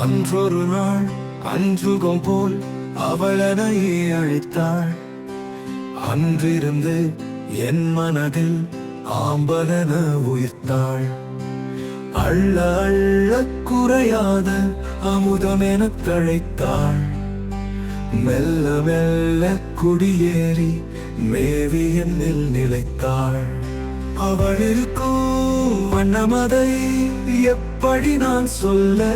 அன்றொரு நாள் அஞ்சுகம் போல் அவளனையே அழைத்தாள். அன்றிருந்து என் மனதில் ஆம்பலன உயிர்த்தாள். அள்ள அள்ள குறையாத என தழைத்தாள் மெல்ல மெல்ல குடியேறி மேவி என்னில் நிலைத்தாள். அவள் இருக்கும் வண்ணமதை எப்படி நான் சொல்ல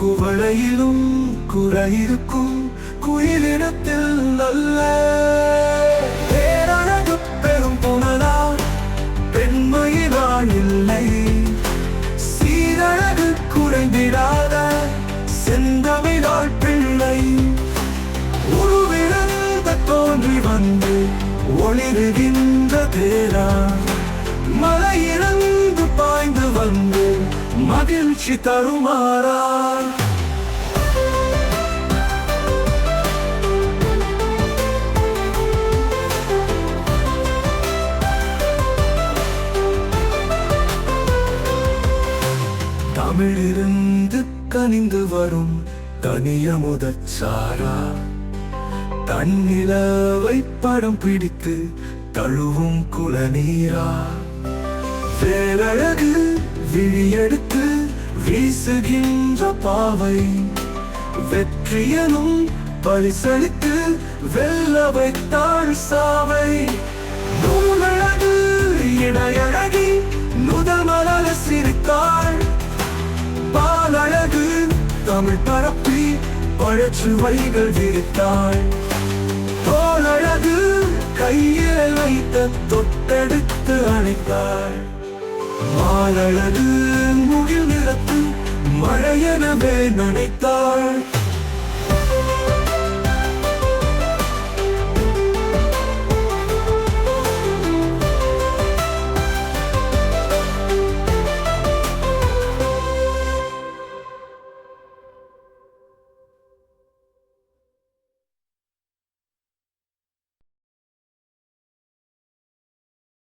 குவளையிலும் குறையிருக்கும் குயிலினத்தில் நல்ல பேரழகு பெரும் புனலால் பெண்மையிலாள் இல்லை. சீரழகு குறைந்திடாத செந்தமிழால் பிள்ளை. உருவிழந்த தோன்றி வந்து ஒளிருகின்ற தேரா. மலையிறந்து மகிழ்ச்சி தருமாறார் தமிழிருந்து கனிந்து வரும் தனிய தனியமுதச்சாரா தன்னிலவை படம் பிடித்து தழுவும் குளநீரா வேலழகு விழியெடுத்து வீசுகின்ற பாவை வெற்றியனும் பரிசளித்து வெல்ல வைத்தாள் சாவை. நூலழகு இடையழகி நுதமலர சிரித்தாள். பாலழகு தமிழ் பரப்பி பழச்சுவைகள் விரித்தாள். தோலழகு கையில் வைத்த தொட்டெடுத்து அணைத்தாள். மாலழகு முகில் நிறத்த மழையெனவே நினைத்தாள்.